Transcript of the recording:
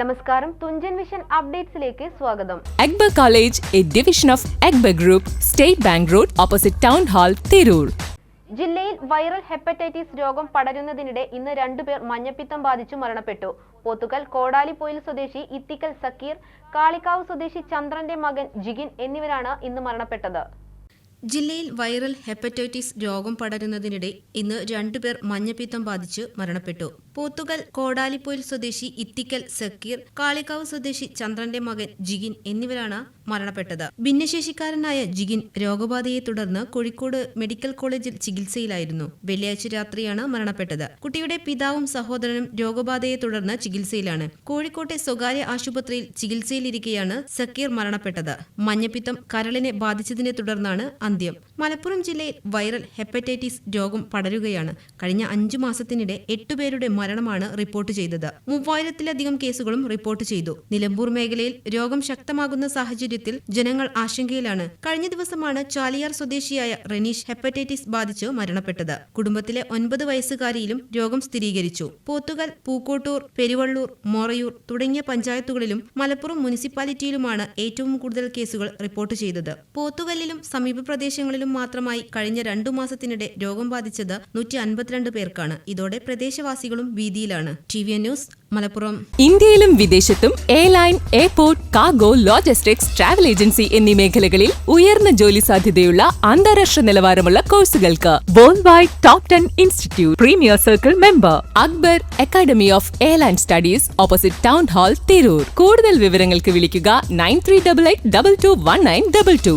നമസ്കാരം. തുഞ്ചൻ വിഷൻ അപ്ഡേറ്റ്സിലേക്ക് സ്വാഗതം. Akbar college A division of Akbar group state bank road opposite town hall Tirur. ജില്ലയിൽ viral hepatitis രോഗം പടരുന്നതിനിടെ ഇന്ന് രണ്ടുപേർ മഞ്ഞപ്പിത്തം ബാധിച്ചു മരണപ്പെട്ടു. പോത്തുകൽ കോടാലിപ്പൊയിൽ സ്വദേശി ഇത്തിക്കൽ സക്കീർ കാളിക്കാവ് സ്വദേശി ചന്ദ്രന്റെ മകൻ ജിഗിൻ എന്നിവരാണ് ഇന്ന് മരണപ്പെട്ടത്. ജില്ലയിൽ വൈറൽ ഹെപ്പറ്റൈറ്റിസ് രോഗം പടരുന്നതിനിടെ ഇന്ന് രണ്ടുപേർ മഞ്ഞപ്പിത്തം ബാധിച്ച് മരണപ്പെട്ടു. പോത്തുകൽ കോടാലിപ്പൊയിൽ സ്വദേശി ഇത്തിക്കൽ സക്കീർ കാളിക്കാവ് സ്വദേശി ചന്ദ്രന്റെ മകൻ ജിഗിൻ എന്നിവരാണ് മരണപ്പെട്ടത്. ഭിന്നശേഷിക്കാരനായ ജിഗിൻ രോഗബാധയെ തുടർന്ന് കോഴിക്കോട് മെഡിക്കൽ കോളേജിൽ ചികിത്സയിലായിരുന്നു. വെള്ളിയാഴ്ച രാത്രിയാണ് മരണപ്പെട്ടത്. കുട്ടിയുടെ പിതാവും സഹോദരനും രോഗബാധയെ തുടർന്ന് ചികിത്സയിലാണ്. കോഴിക്കോട്ടെ സ്വകാര്യ ആശുപത്രിയിൽ ചികിത്സയിലിരിക്കെയാണ് സക്കീർ മരണപ്പെട്ടത്. മഞ്ഞപ്പിത്തം കരളിനെ ബാധിച്ചതിനെ തുടർന്നാണ് അന്ത്യം മലപ്പുറം ജില്ലയിൽ വൈറൽ ഹെപ്പറ്റൈറ്റിസ് രോഗം പടരുകയാണ്. കഴിഞ്ഞ അഞ്ചു മാസത്തിനിടെ എട്ടുപേരുടെ മരണമാണ് റിപ്പോർട്ട് ചെയ്തത്. മൂവായിരത്തിലധികം കേസുകളും റിപ്പോർട്ട് ചെയ്തു. നിലമ്പൂർ മേഖലയിൽ രോഗം ശക്തമാകുന്ന സാഹചര്യത്തിൽ ജനങ്ങൾ ആശങ്കയിലാണ്. കഴിഞ്ഞ ദിവസമാണ് ചാലിയാർ സ്വദേശിയായ റെനീഷ് ഹെപ്പറ്റൈറ്റിസ് ബാധിച്ച് മരണപ്പെട്ടത്. കുടുംബത്തിലെ ഒൻപത് വയസ്സുകാരിയിലും രോഗം സ്ഥിരീകരിച്ചു. പോത്തുകൽ പൂക്കോട്ടൂർ പെരുവള്ളൂർ മൊറയൂർ തുടങ്ങിയ പഞ്ചായത്തുകളിലും മലപ്പുറം മുനിസിപ്പാലിറ്റിയിലുമാണ് ഏറ്റവും കൂടുതൽ കേസുകൾ റിപ്പോർട്ട് ചെയ്തത്. പോത്തുകല്ലിലും സമീപ പ്രദേശങ്ങളിലും മാത്രമായി കഴിഞ്ഞ രണ്ടു മാസത്തിനിടെ രോഗം ബാധിച്ചത് നൂറ്റി അൻപത്തിരണ്ട് പേർക്കാണ്. ഇതോടെ പ്രദേശവാസികളും വീതിയിലാണ് ടി വി ന്യൂസ് മലപ്പുറം. ഇന്ത്യയിലും വിദേശത്തും airline airport cargo logistics travel agency എന്നീ മേഖലകളിൽ ഉയർന്ന ജോലി സാധ്യതയുള്ള അന്താരാഷ്ട്ര നിലവാരമുള്ള കോഴ്സുകൾക്ക് world wide top ten institute premier circle member Akbar academy of airline studies opposite town hall Tirur. കൂടുതൽ വിവരങ്ങൾക്ക് വിളിക്കുക nine three double eight double two one nine double two.